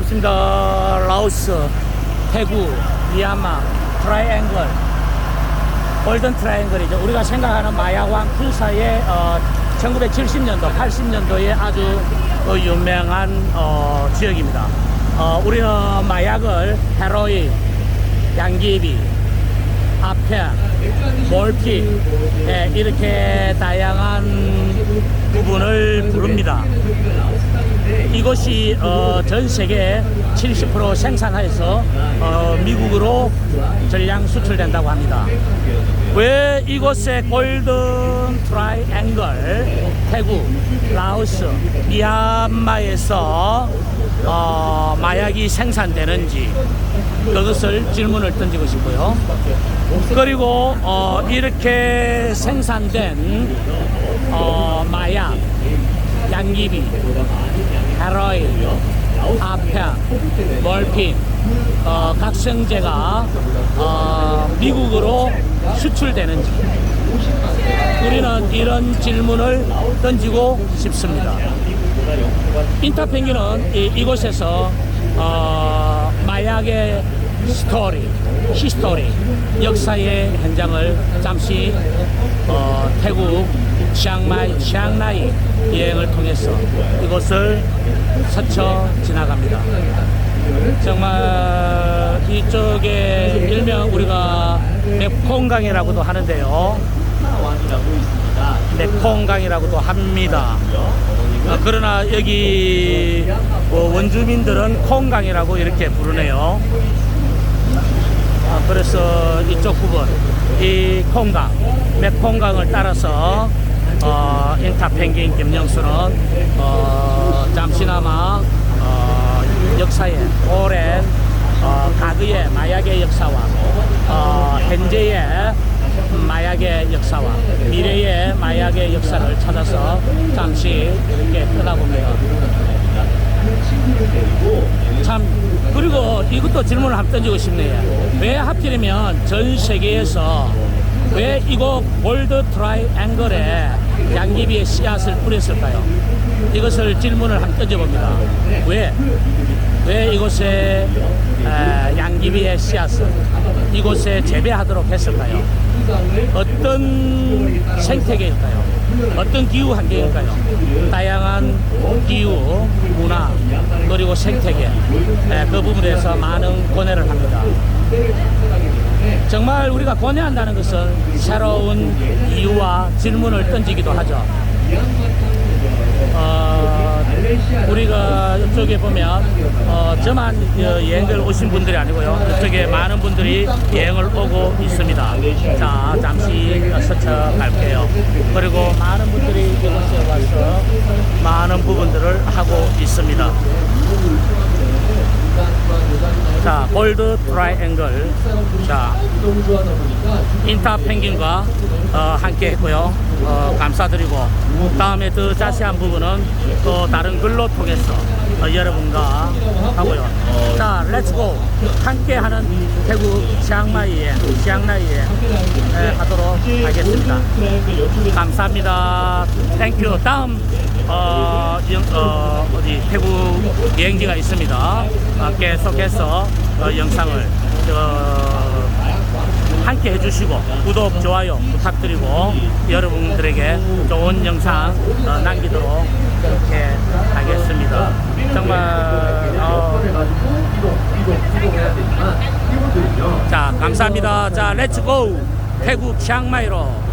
반갑습니다. 라오스, 태국, 미얀마, 트라이앵글, 골든 트라이앵글이죠. 우리가 생각하는 마약왕 풀사의 어, 1970년도, 80년도에 아주 그 유명한 어, 지역입니다. 어, 우리는 마약을 헤로인, 양귀비, 아펜, 몰피 예, 이렇게 다양한 부분을 부릅니다. 이것이 어, 전 세계 70% 생산해서 어, 미국으로 전량 수출된다고 합니다. 왜 이곳에 골든 트라이앵글, 태국, 라오스, 미얀마에서 어, 마약이 생산되는지 그것을 질문을 던지고 싶고요. 그리고 어, 이렇게 생산된 어, 마약, 양귀비, 헤로인, 아펜, 몰핀, 어, 각성제가 어, 미국으로 수출되는지 우리는 이런 질문을 던지고 싶습니다. 인터펭귄은 이, 이곳에서 어, 마약의 스토리, 히스토리, 역사의 현장을 잠시 어, 태국 치앙마이, 치앙라이 여행을 통해서 이곳을 스쳐 지나갑니다. 정말 이쪽에 일명 우리가 메콩강이라고도 하는데요. 메콩강이라고도 합니다. 어, 그러나 여기 어, 원주민들은 콩강이라고 이렇게 부르네요. 어, 그래서 이쪽 부분, 이 콩강, 메콩강을 따라서 어, 인타펭귄 김영수는 어, 잠시나마 어, 역사의 오랜 어, 과거의 마약의 역사와 어, 현재의 마약의 역사와 미래의 마약의 역사를 찾아서 잠시 이렇게 떠나봅니다. 참 그리고 이것도 질문을 한번 던지고 싶네요. 왜 하필이면 전 세계에서 왜 이곳 골드 트라이 앵글에 양귀비의 씨앗을 뿌렸을까요? 이것을 질문을 한번 던져봅니다. 왜? 왜 이곳에 에, 양귀비의 씨앗을 이곳에 재배하도록 했을까요? 어떤 생태계일까요? 어떤 기후 환경일까요? 다양한 기후, 문화, 그리고 생태계 에, 그 부분에서 많은 고뇌를 합니다. 정말 우리가 고뇌한다는 것은 새로운 이유와 질문을 던지기도 하죠. 어, 우리가 이쪽에 보면 어, 저만 어, 여행을 오신 분들이 아니고요. 이쪽에 많은 분들이 여행을 오고 있습니다. 자, 잠시 스쳐 갈게요. 그리고 많은 분들이 이곳에 와서 많은 부분들을 하고 있습니다. 자, 골드 트라이앵글. 자, 인타 펭귄과 어, 함께 했고요. 어, 감사드리고 다음에 더 자세한 부분은 또 다른 글로 통해서 어, 여러분과 하고요. 자, 렛츠고 함께 하는 태국 치앙마이에 치앙라이에 에, 하도록 하겠습니다. 감사합니다. 땡큐. 다음 어, 영, 어, 어디 태국 여행지가 있습니다. 어, 계속해서 어, 영상을 어, 함께 해주시고 구독, 좋아요 부탁드리고 여러분들에게 좋은 영상 어, 남기도록 그렇게 하겠습니다. 정말 어, 자 감사합니다. 자 렛츠고 태국 치앙마이로